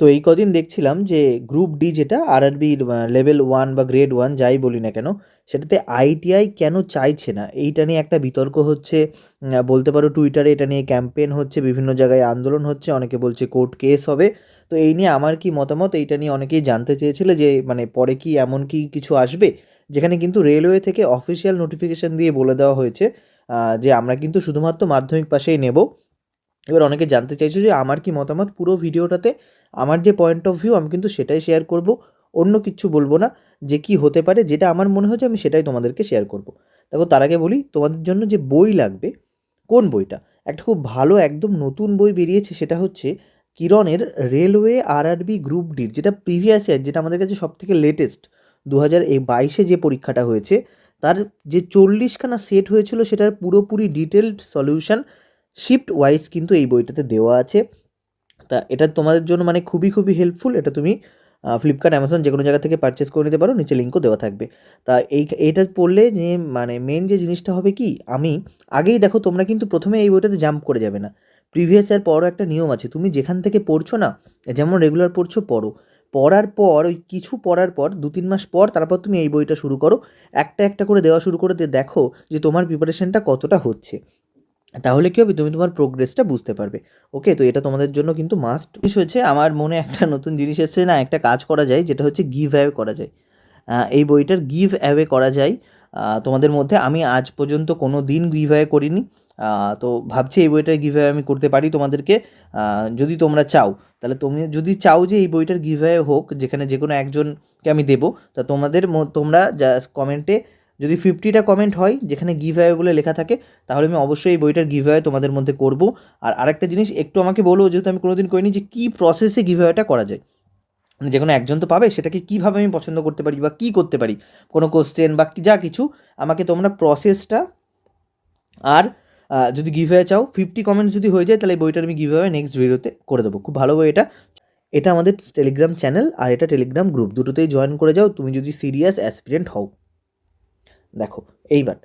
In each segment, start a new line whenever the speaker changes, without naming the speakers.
তো এই কদিন দেখছিলাম যে গ্রুপ ডি যেটা আর আরআরবির লেভেল ওয়ান বা গ্রেড ওয়ান যাই বলি না কেন, সেটাতে আইটিআই কেন চাইছে না? এইটা নিয়ে একটা বিতর্ক হচ্ছে। বলতে পারো টুইটারে এটা নিয়ে ক্যাম্পেন হচ্ছে, বিভিন্ন জায়গায় আন্দোলন হচ্ছে, অনেকে বলছে কোর্ট কেস হবে। তো এই নিয়ে আমার কি মতামত? এইটা নিয়ে অনেকেই জানতে চেয়েছিল যে মানে পরে কি এমন কি কিছু আসবে? যেখানে কিন্তু রেলওয়ে থেকে অফিসিয়াল নোটিফিকেশন দিয়ে বলে দেওয়া হয়েছে যে আমরা কিন্তু শুধুমাত্র মাধ্যমিক পাশেই নেব। এবার অনেকে জানতে চাইছো যে আমার কি মতামত? পুরো ভিডিওটাতে আমার যে পয়েন্ট অফ ভিউ আমি কিন্তু সেটাই শেয়ার করব। অন্য কিছু বলব না যে কি হতে পারে, যেটা আমার মনে হচ্ছে আমি সেটাই তোমাদেরকে শেয়ার করব। দেখো, তার আগে বলি, তোমাদের জন্য যে বই লাগবে, কোন বইটা? একটা খুব ভালো, একদম নতুন বই বেরিয়েছে, সেটা হচ্ছে কিরণের রেলওয়ে আরআরবি গ্রুপ ডির যেটা প্রিভিয়াস ইয়ার যেটা আমাদের কাছে সবথেকে লেটেস্ট দু হাজার বাইশে যে পরীক্ষাটা হয়েছে, তার যে চল্লিশখানা সেট হয়েছিল, সেটার পুরোপুরি ডিটেলড সলিউশন শিফট ওয়াইজ কিন্তু এই বইটাতে দেওয়া আছে। তা এটা তোমাদের জন্য মানে খুবই খুবই হেল্পফুল এটা তুমি ফ্লিপকার্ট অ্যামাজন যে কোনো জায়গা থেকে পারচেস করে নিতে পারো। নিচে লিঙ্কও দেওয়া থাকবে। তা এই, এইটা পড়লে যে মানে মেন যে জিনিসটা হবে কি, আমি আগেই দেখো তোমরা কিন্তু প্রথমে এই বইটাতে জাম্প করে যাবে না। প্রিভিয়াস ইয়ার পরও একটা নিয়ম আছে। তুমি যেখান থেকে পড়ছো না, যেমন রেগুলার পড়ছো, পড়ো। পড়ার পর, ওই কিছু পড়ার পর, দু তিন মাস পর তারপর তুমি এই বইটা শুরু করো। একটা একটা করে দেওয়া শুরু করে দিয়ে দেখো যে তোমার প্রিপারেশনটা কতটা হচ্ছে। তাহলে কী হবে? তুমি তোমার প্রোগ্রেসটা বুঝতে পারবে। ওকে তো এটা তোমাদের জন্য কিন্তু মাস্ট জিনিস হচ্ছে, আমার মনে একটা নতুন জিনিস এসেছে না, একটা কাজ করা যায়, যেটা হচ্ছে গিভ অ্যাওয়ে করা যায়। এই বইটার গিভ অ্যাওয়ে করা যায়। তোমাদের মধ্যে আমি আজ পর্যন্ত কোনো দিন গিভ অ্যাওয়ে করিনি। তো ভাবছি এই বইটার গিভ আমি করতে পারি তোমাদেরকে। যদি তোমরা চাও, তাহলে তুমি যদি চাও যে এই বইটার গিভ হোক, যেখানে যে কোনো একজনকে আমি দেবো, তা তোমাদের তোমরা যা কমেন্টে যদি ফিফটিটা কমেন্ট হয়, যেখানে গিভ অ্যাওয়ে বলে লেখা থাকে, তাহলে আমি অবশ্যই এই বইটার গিভ অ্যাওয়ে তোমাদের মধ্যে করব। আর আরেকটা জিনিস, একটু আমাকে বলো, যেহেতু আমি কোনোদিন করিনি, যে কী প্রসেসে গিভ অ্যাওয়েটা করা যায়? মানে যে কোনো একজন তো পাবে, সেটাকে কীভাবে আমি পছন্দ করতে পারি বা কী করতে পারি? কোনো কোশ্চেন বা যা কিছু, আমাকে তোমরা প্রসেসটা আর যদি গিভ অ্যাওয়ে চাও ফিফটি কমেন্টস যদি হয়ে যায়, তাহলে বইটার আমি গিভ অ্যাওয়ে নেক্সট ভিডিওতে করে দেবো। খুব ভালো বই এটা। এটা আমাদের টেলিগ্রাম চ্যানেল আর এটা টেলিগ্রাম গ্রুপ দুটোতেই জয়েন করে যাও, তুমি যদি সিরিয়াস অ্যাসপিরেন্ট হও। দেখো, এইবার।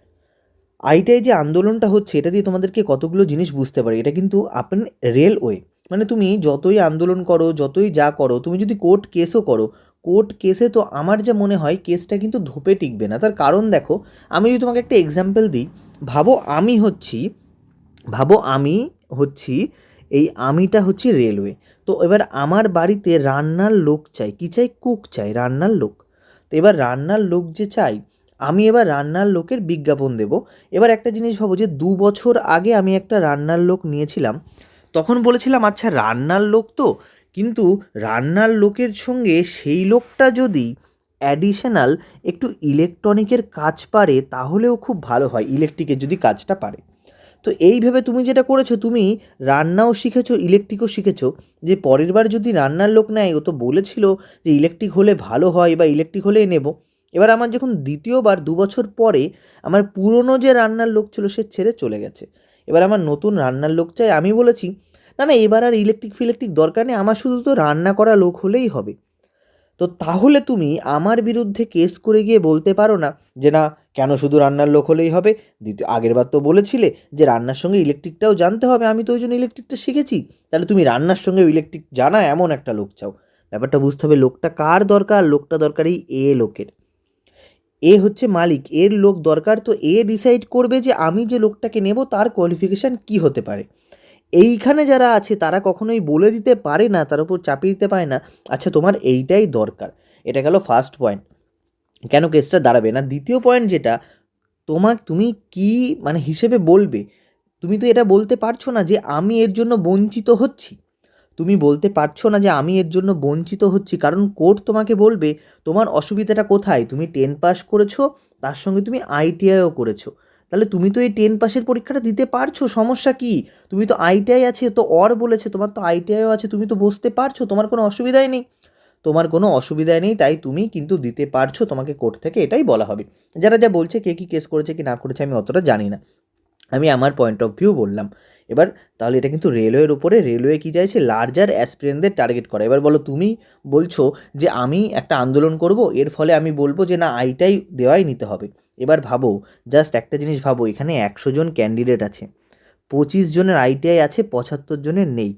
আইটাই যে আন্দোলনটা হচ্ছে, এটা দিয়ে তোমাদেরকে কতগুলো জিনিস বুঝতে পারি। এটা কিন্তু আপন রেলওয়ে মানে তুমি যতই আন্দোলন করো, যতই যা করো, তুমি যদি কোর্ট কেসও করো কোর্ট কেসে তো আমার যা মনে হয় কেসটা কিন্তু ধোপে টিকবে না। তার কারণ দেখো, আমি যদি তোমাকে একটা এক্সাম্পল দিই, ভাবো আমি হচ্ছি, ভাবো আমি হচ্ছি, এই আমিটা হচ্ছে রেলওয়ে তো এবার আমার বাড়িতে রান্নার লোক চাই, কী চাই? কুক চাই, রান্নার লোক। তো এবার রান্নার লোক যে চাই আমি এবার রান্নার লোকের বিজ্ঞাপন দেব। এবার একটা জিনিস ভাবো যে, দু বছর আগে আমি একটা রান্নার লোক নিয়েছিলাম। তখন বলেছিলাম আচ্ছা রান্নার লোক তো, কিন্তু রান্নার লোকের সঙ্গে সেই লোকটা যদি অ্যাডিশনাল একটু ইলেকট্রনিকের কাজ পারে, তাহলেও খুব ভালো হয় ইলেকট্রিকের যদি কাজটা পারে। তো এই ভেবে তুমি যেটা করেছ, তুমি রান্নাও শিখেছো ইলেকট্রিকও শিখেছো, যে পরের বার যদি রান্নার লোক নেয়, ও তো বলেছিল যে ইলেকট্রিক হলে ভালো হয় বা ইলেকট্রিক হলেই নেব। এবার আমার যখন দ্বিতীয়বার দু বছর পরে আমার পুরনো যে রান্নার লোক ছিল সে ছেড়ে চলে গেছে। এবার আমার নতুন রান্নার লোক চাই আমি বলেছি, না না, এবার আর ইলেকট্রিক ফিলেকট্রিক দরকার নেই, আমার শুধু তো রান্না করা লোক হলেই হবে। তো তাহলে তুমি আমার বিরুদ্ধে কেস করে গিয়ে বলতে পারো না যে, না, কেন শুধু রান্নার লোক হলেই হবে? দ্বিতীয়, আগের বার তো বলেছিলে যে, রান্নার সঙ্গে ইলেকট্রিকটাও জানতে হবে, আমি তো ওই জন্য ইলেকট্রিকটা শিখেছি। তাহলে তুমি রান্নার সঙ্গে ইলেকট্রিক জানা, এমন একটা লোক চাও। ব্যাপারটা বুঝতে হবে, লোকটা কার দরকার? লোকটা দরকার এই এ লোকের। এ হচ্ছে মালিক, এর লোক দরকার, তো এ ডিসাইড করবে যে আমি যে লোকটাকে নেব, তার কোয়ালিফিকেশান কি হতে পারে। এইখানে যারা আছে, তারা কখনোই বলে দিতে পারে না, তার উপর চাপিয়ে দিতে পারে না আচ্ছা তোমার এইটাই দরকার। এটা গেল ফার্স্ট পয়েন্ট কেন কেসটা দাঁড়াবে না? দ্বিতীয় পয়েন্ট যেটা তোমার তুমি কি মানে হিসেবে বলবে? তুমি তো এটা বলতে পারছ না যে আমি এর জন্য বঞ্চিত হচ্ছি। তুমি বলতে পারছ না যে আমি এর জন্য বঞ্চিত হচ্ছি, কারণ কোর্ট তোমাকে বলবে তোমার অসুবিধাটা কোথায়? তুমি টেন পাস করেছ, তার সঙ্গে তুমি আইটিআইও করেছ। তাহলে তুমি তো এই টেন পাসের পরীক্ষাটা দিতে পারছ, সমস্যা কি? তুমি তো আইটিআই আছে, তো অর বলেছে, তোমার তো আইটিআইও আছে, তুমি তো বসতে পারছ, তোমার কোনো অসুবিধাই নেই। তোমার কোনো অসুবিধাই নেই, তাই তুমি কিন্তু দিতে পারছ, তোমাকে কোর্ট থেকে এটাই বলা হবে। যারা যা বলছে, কে কী কেস করেছে, কি না করেছে, আমি অতটা জানি না। আমি আমার পয়েন্ট অফ ভিউ বললাম। এবার তাহলে এটা কিন্তু রেলওয়ের উপরে, রেলওয়ে কী চাইছে? লার্জার অ্যাসপিরেন্টদের টার্গেট করা। এবার বলো তুমি বলছো যে আমি একটা আন্দোলন করব, এর ফলে আমি বলব যে না আইটাই দেওয়াই নিতে হবে। এবার ভাবো জাস্ট একটা জিনিস ভাবো, এখানে একশো জন ক্যান্ডিডেট আছে, পঁচিশ জনের আইটিআই আছে, পঁচাত্তর জনের নেই।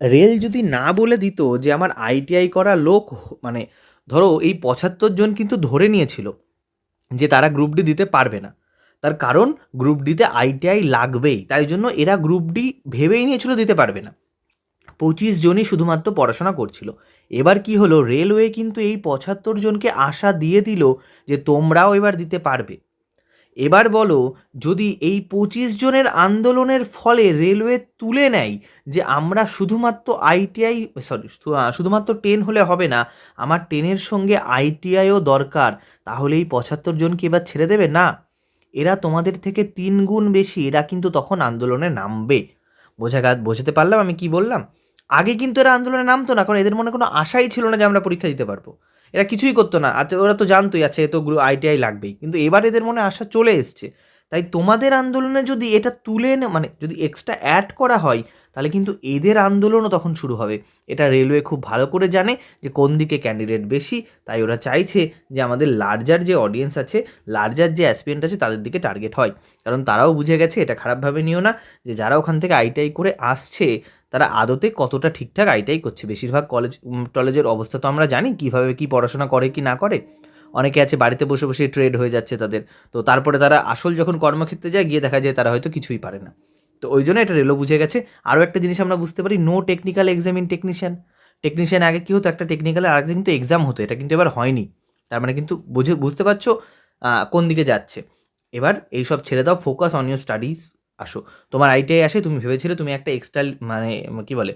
রেল যদি না বলে দিত যে আমার আইটিআই করা লোক মানে ধরো এই পঁচাত্তর জন কিন্তু ধরে নিয়েছিল যে তারা গ্রুপ ডি দিতে পারবে না। তার কারণ গ্রুপ ডিতে আইটিআই লাগবেই, তাই জন্য এরা গ্রুপ ডি ভেবেই নিয়েছিল দিতে পারবে না। পঁচিশ জনই শুধুমাত্র পড়াশোনা করছিল। এবার কি হলো রেলওয়ে কিন্তু এই পঁচাত্তর জনকে আশা দিয়ে দিল যে তোমরাও এবার দিতে পারবে। এবার বলো, যদি এই পঁচিশ জনের আন্দোলনের ফলে রেলওয়ে তুলে নেয় যে আমরা শুধুমাত্র আইটিআই সরি শুধুমাত্র টেন হলে হবে না, আমার টেনের সঙ্গে আইটিআইও দরকার, তাহলে এই পঁচাত্তর জনকে এবার ছেড়ে দেবে? না। এরা তোমাদের থেকে তিন গুণ বেশি, এরা কিন্তু তখন আন্দোলনে নামবে। বোঝা গা বোঝাতে পারলাম আমি কি বললাম? আগে কিন্তু এরা আন্দোলনে নামতো না, কারণ এদের মনে কোনো আশাই ছিল না যে আমরা পরীক্ষা দিতে পারব। এরা কিছুই করতো না। আচ্ছা ওরা তো জানতোই আচ্ছা এ তো আইটিআই লাগবেই। কিন্তু এবার এদের মনে আশা চলে এসছে। তাই তোমাদের আন্দোলনে যদি এটা তুলে নে- মানে যদি এক্সট্রা অ্যাড করা হয়, তাহলে কিন্তু এদের আন্দোলনও তখন শুরু হবে। এটা রেলওয়ে খুব ভালো করে জানে যে কোন দিকে ক্যান্ডিডেট বেশি, তাই ওরা চাইছে যে আমাদের লার্জার যে অডিয়েন্স আছে লার্জার যে অ্যাসপিরেন্ট আছে, তাদের দিকে টার্গেট হয়। কারণ তারাও বুঝে গেছে এটা খারাপভাবে নিও না, যে যারা ওখান থেকে আইটিআই করে আসছে, তারা আদতে কতটা ঠিকঠাক আইটাই করছে। বেশিরভাগ কলেজ টলেজের অবস্থা তো আমরা জানি, কীভাবে কি পড়াশোনা করে কি না করে। অনেকে আছে বাড়িতে বসে বসে ট্রেড হয়ে যাচ্ছে তাদের। তো তারপরে তারা আসল যখন কর্মক্ষেত্রে যায়, গিয়ে দেখা যায় তারা হয়তো কিছুই পারে না। তো ওই জন্য এটা রেলও বুঝে গেছে। আরও একটা জিনিস আমরা বুঝতে পারি no technical exam in technician technician আগে কী হতো? একটা টেকনিক্যালে আরেকদিন কিন্তু এক্সাম হতো। এটা কিন্তু এবার হয়নি। তার মানে কিন্তু বুঝে, বুঝতে পারছ কোন দিকে যাচ্ছে। এবার এইসব ছেড়ে দাও ফোকাস অন ইউর স্টাডিজ আসো। তোমার আইটিআই আসে, তুমি ভেবেছিলে তুমি একটা এক্সট্রা মানে কি বলে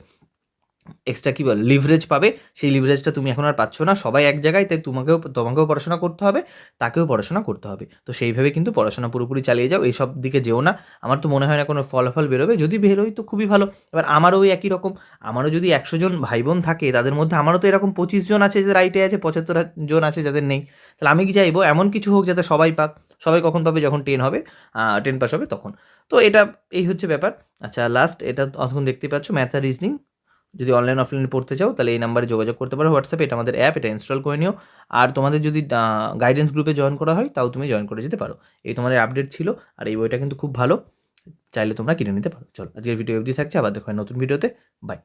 এক্সট্রা কী বলে লিভারেজ পাবে। সেই লিভারেজটা তুমি এখন আর পাচ্ছ না। সবাই এক জায়গায়, তাই তোমাকেও তোমাকেও পড়াশোনা করতে হবে, তাকেও পড়াশোনা করতে হবে। তো সেইভাবে কিন্তু পড়াশোনা পুরোপুরি চালিয়ে যাও, এইসব দিকে যেও না। আমার তো মনে হয় না কোনো ফলাফল বেরোবে। যদি বেরোয় তো খুবই ভালো। এবার আমারও ওই একই রকম। আমারও যদি একশো জন ভাই বোন থাকে, তাদের মধ্যে আমারও তো এরকম পঁচিশ জন আছে, যাদের আইটিআই আছে, পঁচাত্তর জন আছে, যাদের নেই। তাহলে আমি কি চাইব? এমন কিছু হোক যাতে সবাই পাক। সবাই কখন পাবে? যখন টেন হবে টেন পাস হবে তখন। তো এটা, এই হচ্ছে ব্যাপার। আচ্ছা লাস্ট এটা তখন দেখতে পাচ্ছ ম্যাথ আর রিজনিং যদি অনলাইন অফলাইনে পড়তে চাও, তাহলে এই নাম্বারে যোগাযোগ করতে পারো। হোয়াটসঅ্যাপে এটা আমাদের অ্যাপ এটা ইনস্টল করে নিও। আর তোমাদের যদি গাইডেন্স গ্রুপে জয়েন করা হয়, তাও তুমি জয়েন করে যেতে পারো। এই তোমাদের আপডেট ছিল, আর এই বইটা কিন্তু খুব ভালো। চাইলে তোমরা কিনে নিতে পারো। চলো, আজকের ভিডিও অবধি থাকছে। আবার দেখো নতুন ভিডিওতে বাই